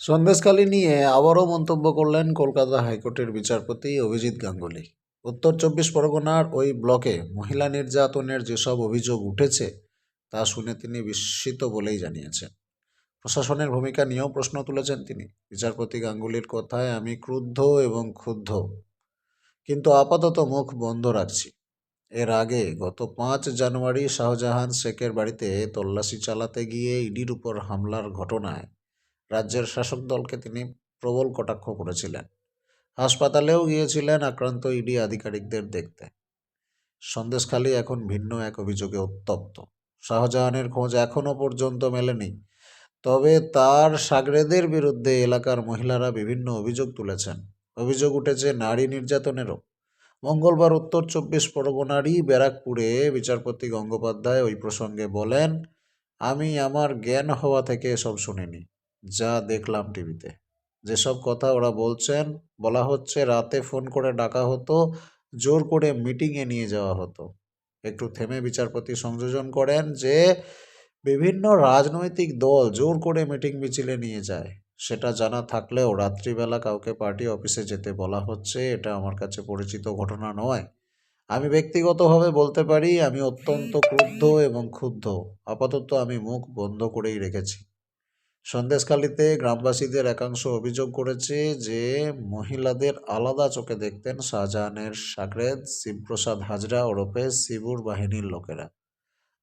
সন্দেশখালী নিয়ে আবারও মন্তব্য করলেন কলকাতা হাইকোর্টের বিচারপতি অভিজিৎ গাঙ্গুলি। উত্তর চব্বিশ পরগনার ওই ব্লকে মহিলা নির্যাতনের যেসব অভিযোগ উঠেছে, তা শুনে তিনি বিস্মিত বলেই জানিয়েছেন। প্রশাসনের ভূমিকা নিয়েও প্রশ্ন তুলেছেন তিনি। বিচারপতি গাঙ্গুলির কথায়, আমি ক্রুদ্ধ এবং ক্ষুব্ধ, কিন্তু আপাতত মুখ বন্ধ রাখছি। এর আগে গত পাঁচ জানুয়ারি শাহজাহান শেখের বাড়িতে তল্লাশি চালাতে গিয়ে ইডির উপর হামলার ঘটনায় রাজ্যের শাসক দলকে তিনি প্রবল কটাক্ষ করেছিলেন। হাসপাতালেও গিয়েছিলেন আক্রান্ত ইডি আধিকারিকদের দেখতে। সন্দেশখালী এখন ভিন্ন এক অভিযোগে উত্তপ্ত। শাহজাহানের খোঁজ এখনও পর্যন্ত মেলেনি। তবে তার সাগরেদের বিরুদ্ধে এলাকার মহিলারা বিভিন্ন অভিযোগ তুলেছেন। অভিযোগ উঠেছে নারী নির্যাতনেরও। মঙ্গলবার উত্তর চব্বিশ পরগনারই ব্যারাকপুরে বিচারপতি গঙ্গোপাধ্যায় ওই প্রসঙ্গে বলেন, আমি আমার জ্ঞান হওয়া থেকে এসব শুনিনি। যা দেখলাম টিভিতে। যেসব কথা ওরা বলছেন, বলা হচ্ছে রাতে ফোন করে ডাকা হতো, জোর করে মিটিংয়ে নিয়ে যাওয়া হতো। একটু থেমে বিচারপতি সংযোজন করেন যে, বিভিন্ন রাজনৈতিক দল জোর করে মিটিং মিছিলে নিয়ে যায়। সেটা জানা থাকলেও রাত্রিবেলা কাউকে পার্টি অফিসে যেতে বলা হচ্ছে, এটা আমার কাছে পরিচিত ঘটনা নয়। আমি ব্যক্তিগতভাবে বলতে পারি, আমি অত্যন্ত ক্রুদ্ধ এবং ক্ষুব্ধ। আপাতত আমি মুখ বন্ধ করেই রেখেছি। সন্দেশখালীতে গ্রামবাসীদের একাংশ অভিযোগ করেছে যে মহিলাদের আলাদা চোখে দেখতেন শাহজাহানের সাগরেদ শিবপ্রসাদ হাজরা ওরফে শিবুর বাহিনীর লোকেরা।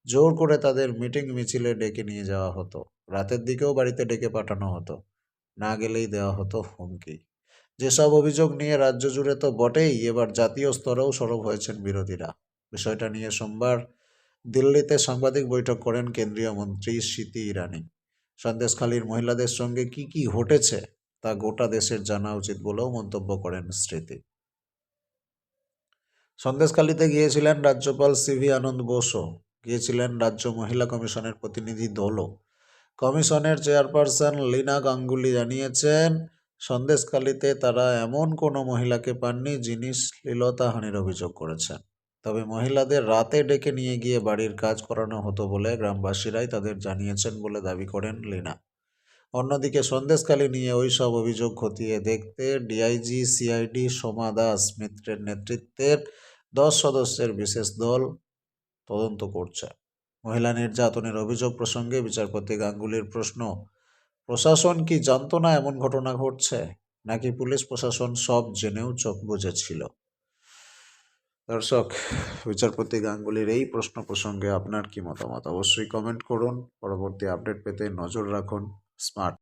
জোর করে তাদের মিটিং মিছিলে ডেকে নিয়ে যাওয়া হতো। রাতের দিকেও বাড়িতে ডেকে পাঠানো হতো। না গেলেই দেওয়া হতো হুমকি। যেসব অভিযোগ নিয়ে রাজ্য জুড়ে তো বটেই, এবার জাতীয় স্তরেও সরব হয়েছেন বিরোধীরা। বিষয়টা নিয়ে সোমবার দিল্লিতে সাংবাদিক বৈঠক করেন কেন্দ্রীয় মন্ত্রী স্মৃতি ইরানি। সন্দেশখালীর মহিলাদের সঙ্গে কি কি ঘটেছে তা গোটা দেশের জানা উচিত বলেও মন্তব্য করেন স্মৃতি। সন্দেশখালীতে গিয়েছিলেন রাজ্যপাল সিভি আনন্দ বোসও। গিয়েছিলেন রাজ্য মহিলা কমিশনের প্রতিনিধি দলও। কমিশনের চেয়ারপারসন লীনা গাঙ্গুলি জানিয়েছেন, সন্দেশখালীতে তারা এমন কোনো মহিলাকে পাননি যিনি শ্লীলতাহানির অভিযোগ করেছেন। তবে মহিলাদের রাতে ডেকে নিয়ে গিয়ে বাড়ির কাজ করানো হতো বলে গ্রামবাসীরাই তাদের জানিয়েছেন বলে দাবি করেন লীনা। অন্যদিকে সন্দেশকালী নিয়ে ওই সব অভিযোগ খতিয়ে দেখতে ডিআইজি, সিআইডি, সোমা দাস মিত্রের নেতৃত্বের দশ সদস্যের বিশেষ দল তদন্ত করছে। মহিলা নির্যাতনের অভিযোগ প্রসঙ্গে বিচারপতি গাঙ্গুলির প্রশ্ন, প্রশাসন কি জানতো না এমন ঘটনা ঘটছে? নাকি পুলিশ প্রশাসন সব জেনেও চোখ বুঝেছিল দর্শক, বিচারপতি গাঙ্গুলির এই প্রশ্ন প্রসঙ্গে আপনার কি মতামত? অবশ্যই কমেন্ট করুন। পরবর্তী আপডেট পেতে নজর রাখুন। স্মার্ট